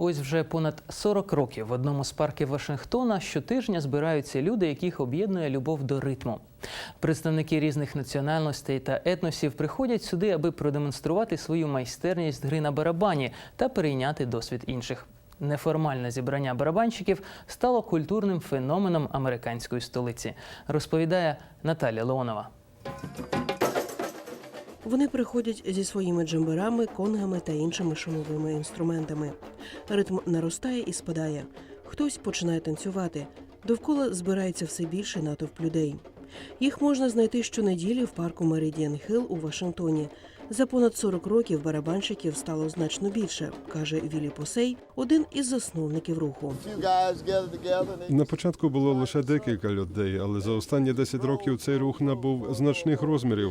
Ось вже понад 40 років в одному з парків Вашингтона щотижня збираються люди, яких об'єднує любов до ритму. Представники різних національностей та етносів приходять сюди, аби продемонструвати свою майстерність гри на барабані та перейняти досвід інших. Неформальне зібрання барабанщиків стало культурним феноменом американської столиці, розповідає Наталя Леонова. Вони приходять зі своїми джемберами, конгами та іншими шумовими інструментами. Ритм наростає і спадає. Хтось починає танцювати. Довкола збирається все більший натовп людей. Їх можна знайти щонеділі в парку Меридіан Хилл у Вашингтоні. За понад 40 років барабанщиків стало значно більше, каже Вілі Посей, один із засновників руху. На початку було лише декілька людей, але за останні 10 років цей рух набув значних розмірів.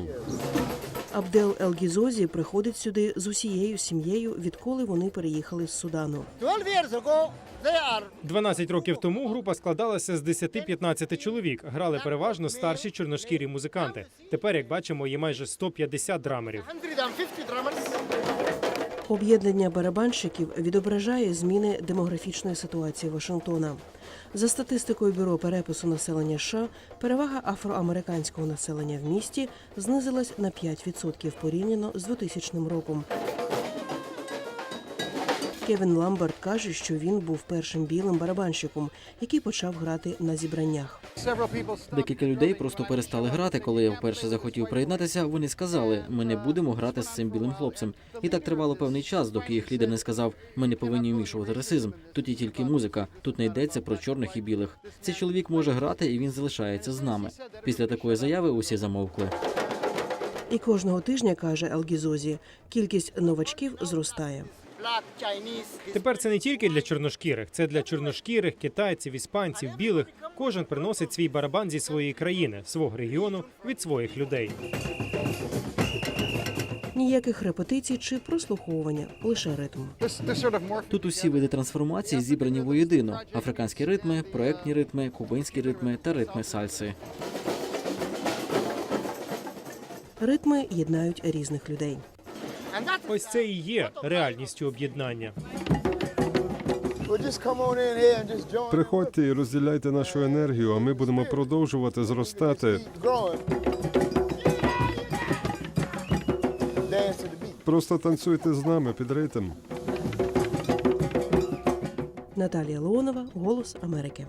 Абдел Елгізозі приходить сюди з усією сім'єю, відколи вони переїхали з Судану. 12 years ago, they are 12 років тому група складалася з 10-15 чоловік. Грали переважно старші чорношкірі музиканти. Тепер, як бачимо, є майже 150 драмерів. 150 drummers. Об'єднання барабанщиків відображає зміни демографічної ситуації Вашингтона. За статистикою бюро перепису населення США, перевага афроамериканського населення в місті знизилась на 5% порівняно з 2000 роком. Кевін Ламберт каже, що він був першим білим барабанщиком, який почав грати на зібраннях. Декілька людей просто перестали грати. Коли я вперше захотів приєднатися, вони сказали, ми не будемо грати з цим білим хлопцем. І так тривало певний час, доки їх лідер не сказав, ми не повинні вмішувати расизм. Тут є тільки музика, тут не йдеться про чорних і білих. Цей чоловік може грати, і він залишається з нами. Після такої заяви усі замовкли. І кожного тижня, каже Елгізозі, кількість новачків зростає. Тепер це не тільки для чорношкірих, це для чорношкірих, китайців, іспанців, білих. Кожен приносить свій барабан зі своєї країни, свого регіону від своїх людей. Ніяких репетицій чи прослуховування, лише ритм. Тут усі види трансформації зібрані воєдино: африканські ритми, проектні ритми, кубинські ритми та ритми сальси. Ритми єднають різних людей. Ось це і є реальністю об'єднання. Приходьте і розділяйте нашу енергію, а ми будемо продовжувати зростати. Просто танцюйте з нами під ритм. Наталія Леонова, Голос Америки.